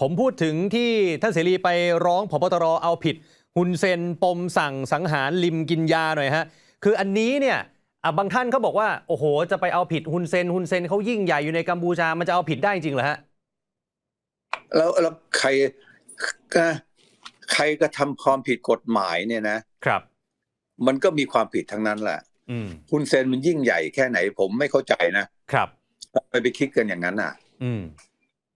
ผมพูดถึงที่ท่านเสรีไปร้องพบตรเอาผิดฮุนเซนปมสั่งสังหารลิมกินยาหน่อยฮะ คืออันนี้เนี่ยอะบางท่านเขาบอกว่า โอ้โห จะไปเอาผิดฮุนเซนฮุนเซนเขายิ่งใหญ่อยู่ในกัมพูชา มันจะเอาผิดได้จริงเหรอฮะ แล้วแล้วใครก็ใครกระทำความผิดกฎหมายเนี่ยนะครับ มันก็มีความผิดทั้งนั้นแหละอืมคุณเซนมันยิ่งใหญ่แค่ไหนผมไม่เข้าใจนะครับไปไปคิดกันอย่างนั้นน่ะ อืม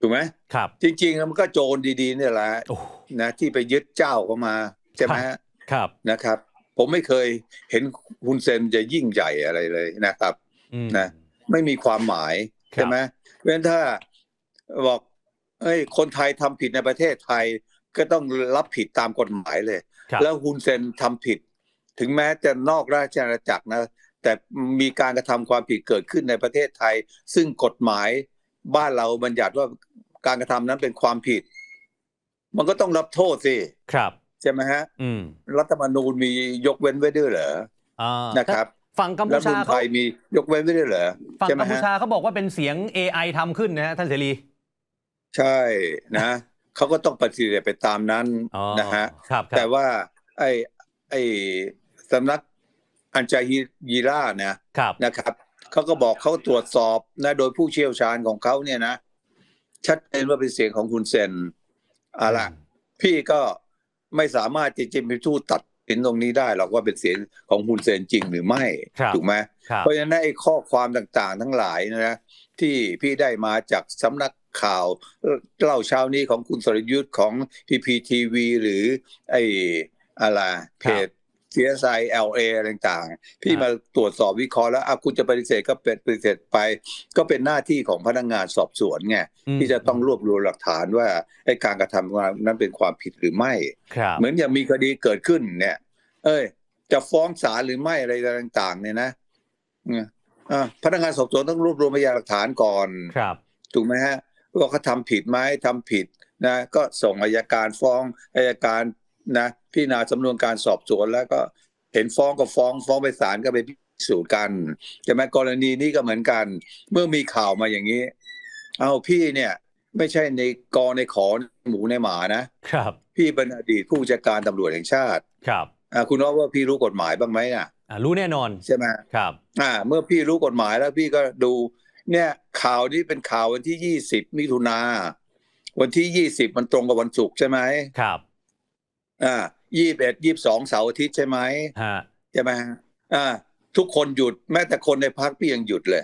ถูกไหมครับ จริงๆแล้วมันก็โจรดีๆเนี่ยแหละโอ้นะที่ไปยึดเจ้าเข้ามาใช่ไหมฮะครับนะครับ ผมไม่เคยเห็นคุณเซนจะยิ่งใหญ่อะไรเลยนะครับอืมนะไม่มีความหมายครับใช่ไหมเพราะฉะนั้นถ้าบอกเอ้ยคนไทยทำผิดในประเทศไทยก็ต้องรับผิดตามกฎหมายเลยครับแล้วฮุนเซนทำผิด ถึงแม้จะนอกราชอาณาจักรนะ แต่มีการกระทำความผิดเกิดขึ้นในประเทศไทย ซึ่งกฎหมาย บ้านเราบัญญัติว่าการกระทำนั้นเป็นความผิด มันก็ต้องรับโทษสิครับใช่ไหมฮะอืมรัฐธรรมนูญมียกเว้นไว้ด้วยเหรออ่านะครับฝั่งกัมรัพูฐธรรมชานูญไทเขายมียกเว้นไว้ด้วยเหรอฝั่งใช่ไหมกัมพูฮะชาเขาบอกว่าเป็นเสียง AI ทำขึ้นนะฮะท่านเสรี ใช่นะเขาก็ต้องปฏิเสธไปตามนั้นอ๋อนะฮะครับคแต่รับว่า ไอ้ไอ้สำนักอัญจาฮีราเนี่ยครับนะครับ เขาก็บอกเขาตรวจสอบนะโดยผู้เชี่ยวชาญของเขาเนี่ยนะ ชัดเจนว่าเป็นเสียงของคุณเซนเอาละพี่ก็ไม่สามารถจะจะไปทูตตัดสินตรงนี้ได้หรอกว่าเป็นเสียงของคุณเซนจริงหรือไม่ครับถูกไหมครับเพราะฉะนั้นไอ้ข้อความต่างๆ ทั้งหลายนะที่พี่ได้มาจากสำนักข่าวเล่าเช้านี้ของคุณสรยุทธ์ของพีพีทีวีหรือไอ้อะไรเพจ CSI LA อะไรต่างๆ พี่มาตรวจสอบวิเคราะห์แล้วอะคุณจะปฏิเสธก็เป็นปฏิเสธไป ก็เป็นหน้าที่ของพนักงานสอบสวนไงอืมที่จะต้องรวบรวมหลักฐานว่าไอ้การกระทำนั้นเป็นความผิดหรือไม่ครับเหมือนอย่างมีคดีเกิดขึ้นเนี่ย เอ้ย จะฟ้องศาลหรือไม่อะไรต่าง ๆ เนี่ยนะเนี่ยอะพนักงานสอบสวนต้องรวบรวมพยานหลักฐานก่อนครับถูกไหมฮะว่าเขาทำผิดไหมทำผิดนะก็ส่งอายการฟ้องอายการ นะพิจารณาสำนวนการสอบสวนแล้วก็เห็นฟ้องก็ฟ้อง ฟ้องไปศาลก็ไปพิสูจน์กันใช่ไหมกรณีนี้ก็เหมือนกัน เมื่อมีข่าวมาอย่างนี้ เอาพี่เนี่ย ไม่ใช่ในกอในขอหมูในหมานะครับ พี่เป็นอดีตผู้จัดการตำรวจแห่งชาติครับอ่าคุณว่าว่าพี่รู้กฎหมายบ้างไหมน่ะอ่ารู้แน่นอนใช่ไหมครับ อ่า เมื่อพี่รู้กฎหมายแล้วพี่ก็ดู เนี่ยข่าวนี้เป็นข่าววันที่ยี่สิบมิถุนาวันที่ยี่สิบมันตรงกับวันศุกร์ใช่ไหมครับ อ่ายี่สิบเอ็ดยี่สิบสองเสาร์อาทิตย์ใช่ไหมฮะใช่ไหมฮะอ่า ทุกคนหยุดแม้แต่คนในพักพี่ยังหยุดเลย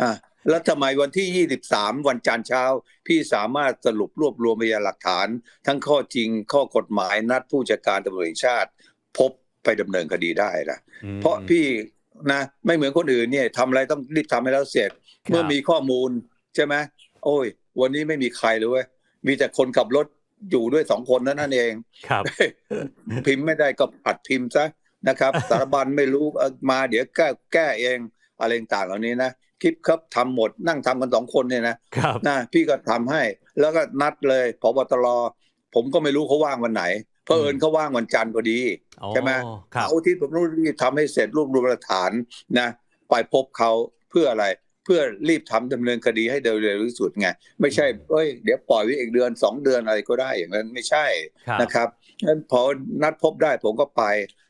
อ่าแล้วทำไมวันที่ 23 วันจันทร์เช้า พี่สามารถสรุปรวบรวมพยานหลักฐาน ทั้งข้อจริงข้อกฎหมายนัดผู้จัดการตำรวจแห่งชาติ พบไปดำเนินคดีได้นะอืมเพราะพี่นะไม่เหมือนคนอื่นเนี่ยทำอะไรต้องรีบทำให้แล้วเสร็จครับเมื่อมีข้อมูลใช่ไหมโอ้ย วันนี้ไม่มีใครเลยเว้ยมีแต่คนขับรถ อยู่ด้วยสองคนนั่นนั่นเองครับ พิมพ์ไม่ได้ก็อัดพิมพ์ซะนะครับ สารบัญไม่รู้เอ่อมาเดี๋ยวแก้แก้เองอะไรต่างๆเหล่านี้นะคลิปครับทำหมดนั่งทำกันสองคนเนี่ยนะครับนะพี่ก็ทำให้ แล้วก็นัดเลยพบตรผมก็ไม่รู้เขาว่างวันไหนเพอเอิญเขาว่างวันจันทร์พอดีใช่ไหมอ๋อครับเอาที่ผมรู้รีบทำให้เสร็จรวบรวมหลักฐานนะ ไปพบเขาเพื่ออะไรเพื่อรีบทำดำเนินคดีให้เร็วที่สุดไงไม่ใช่เอ้ยเดี๋ยวปล่อยไว้อีกเดือนสองเดือนอะไรก็ได้อย่างนั้นไม่ใช่ครับนะครับงั้นพอนัดพบได้ผมก็ไป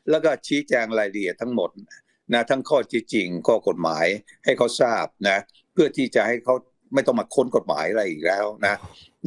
แล้วก็ชี้แจงรายละเอียดทั้งหมดนะทั้งข้อเท็จจริงข้อกฎหมายให้เขาทราบนะเพื่อที่จะให้เขาไม่ต้องมาค้นกฎหมายอะไรอีกแล้วนะ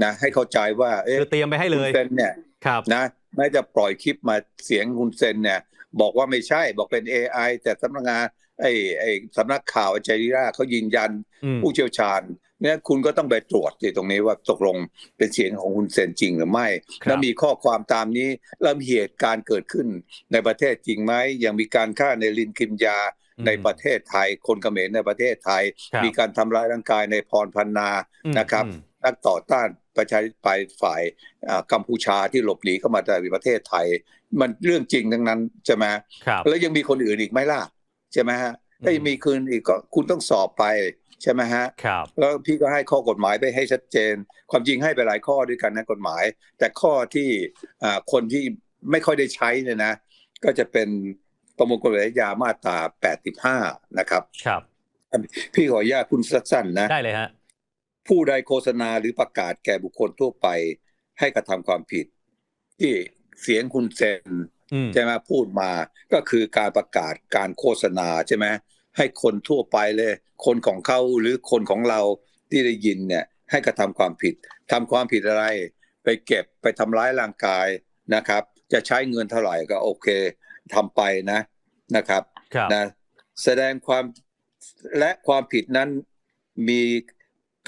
นะให้เข้าใจว่าเอ๊ะคือเตรียมไปให้เลคุณยเซนเนี่ยครับนะไม่จะปล่อยคลิปมาเสียงคุณเซนเนี่ยบอกว่าไม่ใช่บอกเป็น AI แต่สำนักงาน ไอ้ไอ้สำนักข่าวอาจาริราเขายืนยันอืมผู้เชี่ยวชาญเนี่ยคุณก็ต้องไปตรวจที่ตรงนี้ว่าตกลงเป็นเสียงของคุณเซนจริงหรือไม่ครับแล้วมีข้อความตามนี้แล้วมีเหตุการณ์เกิดขึ้นในประเทศจริงไหมยังมีการฆ่าในลินกิมยาในประเทศไทย คนเขมรในประเทศไทยครับมีการทำร้ายร่างกายในพรพันนาอืมนะครับอืมนักต่อต้านประชาธิปไตยฝ่ายอ่ากัมพูชาที่หลบหนีเข้ามาในประเทศไทย มันเรื่องจริงทั้งนั้นใช่ไหมครับแล้วยังมีคนอื่นอีกไหมล่ะ ใช่ไหมฮะอืมถ้ายังมีคืนอีกก็คุณต้องสอบไปใช่ไหมฮะครับแล้วพี่ก็ให้ข้อกฎหมายไปให้ชัดเจน ความจริงให้ไปหลายข้อด้วยกันนะกฎหมาย แต่ข้อที่อ่าคนที่ไม่ค่อยได้ใช้เนี่ยนะ ก็จะเป็นประมวลกฎหมายยามาตรา85 นะครับ ครับ พี่ขออนุญาตคุณสั้นๆนะ ได้เลยฮะ ผู้ใดโฆษณาหรือประกาศแก่บุคคลทั่วไป ให้กระทำความผิด ที่เสียงคุณเซนอืม ใช่ไหมพูดมาก็คือการประกาศการโฆษณาใช่ไหมให้คนทั่วไปเลย คนของเขาหรือคนของเราที่ได้ยินเนี่ยให้กระทำความผิดทำความผิดอะไร ไปเก็บไปทำร้ายร่างกายนะครับ จะใช้เงินเท่าไหร่ก็โอเคทำไปนะนะครับครับนะแสดงความและความผิดนั้นมี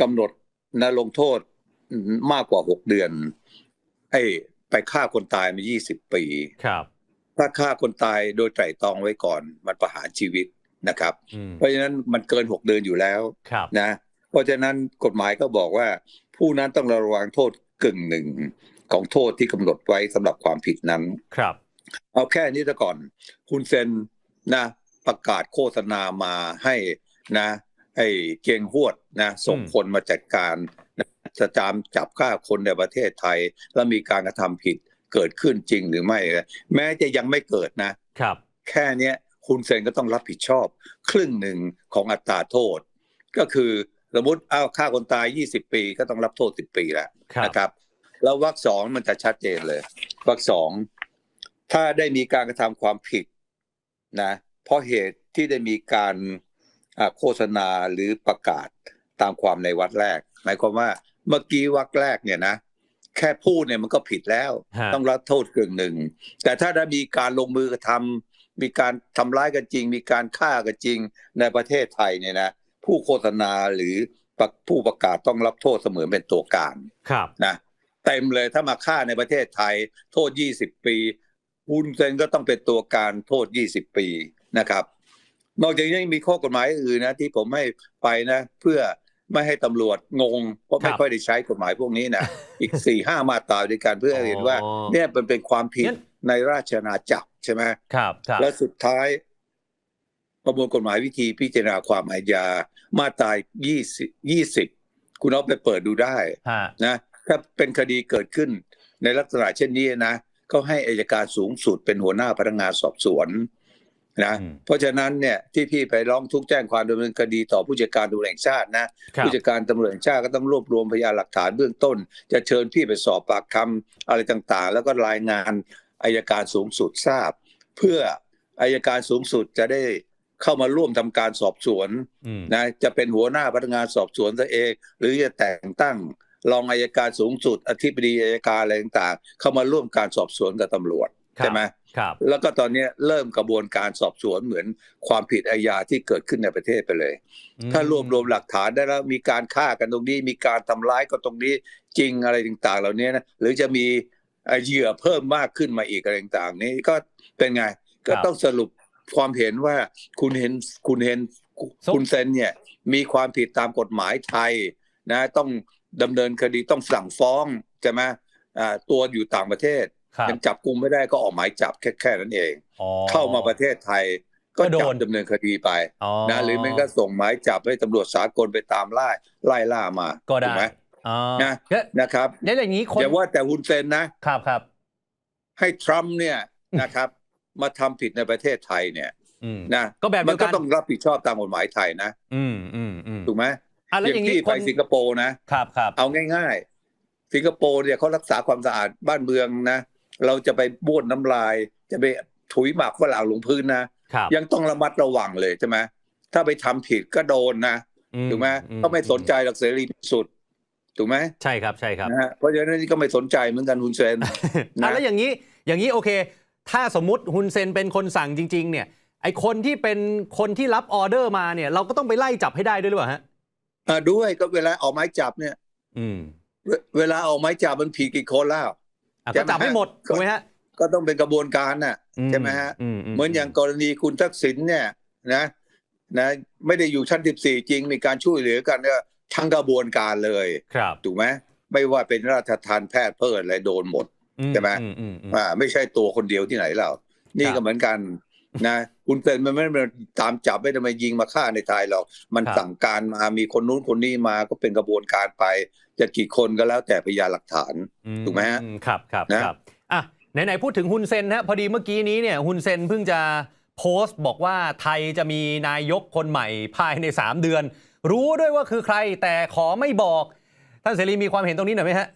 กำหนดนะลงโทษมากกว่าหกเดือนไอ้ไปฆ่าคนตายมา20ปีครับ ถ้าฆ่าคนตายโดยไตร่ตรองไว้ก่อน มันประหารชีวิตนะครับอืมเพราะฉะนั้นมันเกิน6เดือนอยู่แล้วครับนะ เพราะฉะนั้นกฎหมายก็บอกว่า ผู้นั้นต้องระวังโทษกึ่งหนึ่งของโทษที่กำหนดไว้สำหรับความผิดนั้นครับ เอาแค่นี้ซะก่อน คุณเซนนะประกาศโฆษณามาให้นะไอ้เกียงหวดนะส่งอืมคนมาจัดการนะจะจามจับฆ่าคนในประเทศไทย แล้วมีการกระทำผิด เกิดขึ้นจริงหรือไม่ แม้จะยังไม่เกิดนะครับ แค่เนี้ยคุณเซนก็ต้องรับผิดชอบ ครึ่งหนึ่งของอัตราโทษ ก็คือสมมติเอาฆ่าคนตาย 20 ปีก็ต้องรับโทษ 10 ปีแล้วครับนะครับ แล้ววรรคสองมันจะชัดเจนเลยวรรคสองถ้าได้มีการกระทำความผิดนะเพราะเหตุที่ได้มีการอ่าโฆษณาหรือประกาศตามความในวรรคแรก หมายความว่าเมื่อกี้วรรคแรกเนี่ยนะ แค่พูดเนี่ยมันก็ผิดแล้วฮะต้องรับโทษกึ่งหนึ่ง แต่ถ้าได้มีการลงมือกระทำมีการทำร้ายกันจริง มีการฆ่ากันจริงในประเทศไทยเนี่ยนะผู้โฆษณาหรือประผู้ประกาศต้องรับโทษเสมือนเป็นตัวการครับนะเต็มเลยถ้ามาฆ่าในประเทศไทย โทษ 20 ปีฮุนเซนก็ต้องเป็นตัวการโทษ 20 ปีนะครับ นอกจากนี้ยังมีข้อกฎหมายอื่นนะที่ผมให้ไปนะ เพื่อ ไม่ให้ตำรวจงง เพราะครัไม่บค่อยได้ใช้กฎหมายพวกนี้นะอีกสี่ห้ามาตราด้วยกันเพื่อให้เห็นว่าอ๋อเนี่ยมันเป็นความผิดงั้นในราชอาณาจักรใช่ไหมครับครับ และสุดท้าย ประมวลกฎหมายวิธีพิจารณาความอาญามาตรา20 20คุณเอาไปเปิดดูได้ฮะนะถ้าเป็นคดีเกิดขึ้นในลักษณะเช่นนี้นะก็ให้อายการสูงสุดเป็นหัวหน้าพนักงานสอบสวน นะอืมเพราะฉะนั้นเนี่ยที่พี่ไปร้องทุกข์แจ้งความดำเนินคดีต่อผู้จัดการตำรวจแห่งชาตินะครับผู้จัดการตำรวจแห่งชาติก็ต้องรวบรวมพยานหลักฐานเบื้องต้น จะเชิญพี่ไปสอบปากคำอะไรต่างๆ แล้วก็รายงานอายการสูงสุดทราบ เพื่ออายการสูงสุดจะได้เข้ามาร่วมทำการสอบสวนอืมนะจะเป็นหัวหน้าพนักงานสอบสวนซะเอง หรือจะแต่งตั้งรองอายการสูงสุดอธิบดีอายการอะไรต่างๆเข้ามาร่วมการสอบสวนกับตำรวจครับใช่ไหม ครับแล้วก็ตอนนี้เริ่มกระบวนการสอบสวนเหมือนความผิดอาญาที่เกิดขึ้นในประเทศไปเลย ถ้ารวบรวมหลักฐานได้แล้วมีการฆ่ากันตรงนี้ มีการทำร้ายกันตรงนี้จริงอะไรต่างๆ เหล่านี้นะหรือจะมีเอ่อเหยื่อเพิ่มมากขึ้นมาอีกอะไรต่างๆ นี้ก็เป็นไงก็ต้องสรุปความเห็นว่าคุณเห็นคุณเห็นคุณเซนเนี่ยมีความผิดตามกฎหมายไทยนะต้องดำเนินคดีต้องสั่งฟ้องใช่ไหมอ่าตัวอยู่ต่างประเทศครับ ยังจับกุมไม่ได้ก็ออกหมายจับแค่แค่นั้นเองอ๋อเข้ามาประเทศไทยก็ก็โดจับนดำเนินคดีไปอ๋อนะหรือไม่ก็ส่งหมายจับให้ตำรวจสากลไปตามล่าไล่ล่ามาก็ได้ถูไหมอ๋อนะแล้วนะครับแล้วอย่างนี้คนอย่าว่าแต่ฮุนเซนนะครับครับ ให้ทรัมป์เนี่ยนะครับ มาทำผิดในประเทศไทยเนี่ยอืมนะก็แบบมัเดีนยวก็กันต้องรับผิดชอบตามกฎหมายไทยนะ อืมอืมอืมถูกไหมอะแล้วออย่างย่างนี้ที่คไปนสิงคโปร์นะครับครับเอาง่าย ๆ สิงคโปร์เนี่ยเขารักษาความสะอาดบ้านเมืองนะ เราจะไปบ้วนน้ำลาย จะไปถุยหมากฝรั่งลงพื้นนะครับยังต้องระมัดระวังเลยใช่ไหมถ้าไปทำผิดก็โดนนะอืถูกไหมอืเขาไม่สนใจหลักเสรีพิสุทธิ์ถูกไหมใช่ครับใช่ครับนะฮะเพราะฉะนั้นนี่ก็ไม่สนใจเหมือนกันฮุนเซนอะนะแล้วอย่างนี้อย่างนี้โอเค ถ้าสมมติฮุนเซนเป็นคนสั่งจริง ๆ เนี่ยไอคนที่เป็นคนที่รับออเดอร์มาเนี่ย เราก็ต้องไปไล่จับให้ได้ด้วยหรือเปล่าฮะอ่าด้วยก็เวลาออกหมายจับเนี่ย อืม เวเวลาออกหมายจับมันผิดกี่คนแล้วอะใช่ ก็ไหมจับให้หมดก็ถูกไหมฮะก็ต้องเป็นกระบวนการน่ะใช่ไหมฮะเหมือนอย่างกรณีคุณทักษิณเนี่ยนะนะไม่ได้อยู่ชั้น14จริงมีการช่วยเหลือกันเนี่ยทั้งกระบวนการเลยครับถูกไหมไม่ว่าเป็นราชทานแพทย์เพิดอะไรโดนหมดอืใช่ไหมอือือืมอ่าไม่ใช่ตัวคนเดียวที่ไหนเรานี่ครับก็เหมือนกัน นะคุณเป็นมันไม่ได้มาตามจับไม่ได้มายิงมาฆ่าในไทยหรอกมันครับสั่งการมามีคนนู้นคนนี้มาก็เป็นกระบวนการไป จะกี่คนก็แล้วแต่พยานหลักฐานอืถูกไหมฮะอืครับครับนะครับอะไหนๆพูดถึงฮุนเซนฮะพอดีเมื่อกี้นี้เนี่ยฮุนเซนเพิ่งจะโพสต์บอกว่าไทยจะมีนายกคนใหม่ภายใน 3 เดือน รู้ด้วยว่าคือใครแต่ขอไม่บอก ท่านเสรีมีความเห็นตรงนี้หน่อยไหมฮะ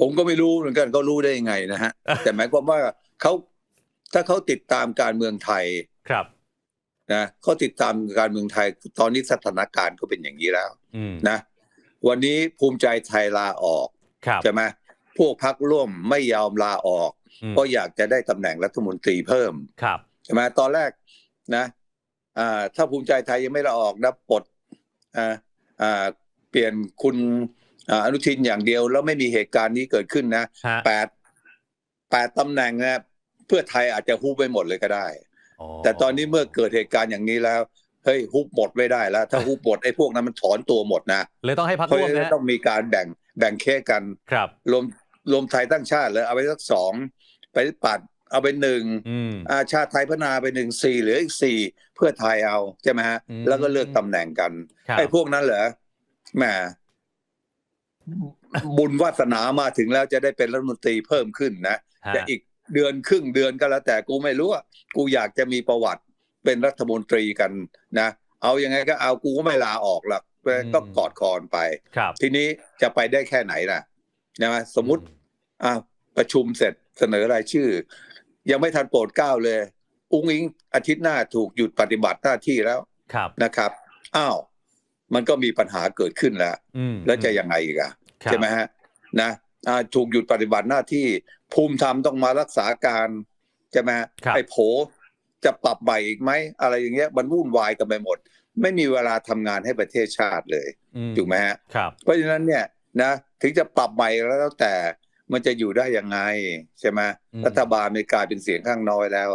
ผมก็ไม่รู้เหมือนกันเขารู้ได้ยังไงนะฮะ แต่หมายความว่าเขา ถ้าเขาติดตามการเมืองไทยครับนะเขาติดตามการเมืองไทยตอนนี้สถานการณ์ก็เป็นอย่างนี้แล้วอืมนะวันนี้ภูมิใจไทยลาออกครับใช่ไหมพวกพักร่วมไม่ยอมลาออกอืมเพราะอยากจะได้ตำแหน่งรัฐมนตรีเพิ่มครับใช่ไหมตอนแรกนะอ่าถ้าภูมิใจไทยยังไม่ลาออกนะปลดอ่าอ่าเปลี่ยนคุณอ่าอนุทินอย่างเดียวแล้วไม่มีเหตุการณ์นี้เกิดขึ้นนะฮะแปดแปดตำแหน่งนะ เพื่อไทยอาจจะฮุบไปหมดเลยก็ได้ แต่ตอนนี้เมื่อเกิดเหตุการณ์อย่างนี้แล้วเฮ้ยฮุบหมดไม่ได้แล้ว ถ้าฮุบหมดไอ้พวกนั้นมันถอนตัวหมดนะเลยต้องให้พักเพราะร่วมฉะนะนั้นฮะต้องมีการแบ่งแบ่งเค้กกันครับรวมรวมไทยตั้งชาติเลยเอาไปสักสองไปปัดเอาไปหนึ่งอืมอาชาติไทยพัฒนาไปหนึ่งสี่เหลืออีกสี่เพื่อไทยเอาใช่ไหมฮะอืมแล้วก็เลือกตำแหน่งกันครับไอ้พวกนั้นเหรอแหมบุญวาสนามาถึงแล้วจะได้เป็นรัฐมนตรีเพิ่มขึ้นนะฮะแต่อีก เดือนครึ่งเดือนก็แล้วแต่กูไม่รู้อะกูอยากจะมีประวัติเป็นรัฐมนตรีกันนะ เอายังไงก็เอากูก็ไม่ลาออกหรอกก็กอดคอนไปครับทีนี้จะไปได้แค่ไหนล่ะนะสมมุติอ่าประชุมเสร็จเสนอรายชื่อ ยังไม่ทันโปรดเกล้าเลย อุ้งอิงอาทิตย์หน้าถูกหยุดปฏิบัติหน้าที่แล้วครับนะครับอ้าวมันก็มีปัญหาเกิดขึ้นแล้วอืมแล้วจะยังไงอีกอะครับใช่ไหมฮะนะอ่า ถูกหยุดปฏิบัติหน้าที่ภูมิธรรมต้องมารักษาการใช่ไหมฮะครับไอ้โผจะปรับใหม่อีกไหมอะไรอย่างเงี้ยมันวุ่นวายกันไปหมด ไม่มีเวลาทำงานให้ประเทศชาติเลยอืมถูกไหมฮะครับเพราะฉะนั้นเนี่ยนะถึงจะปรับใหม่แล้วแต่มันจะอยู่ได้ยังไงใช่ไหมอืมรัฐบาลมีกลายเป็นเสียงข้างน้อยแล้ว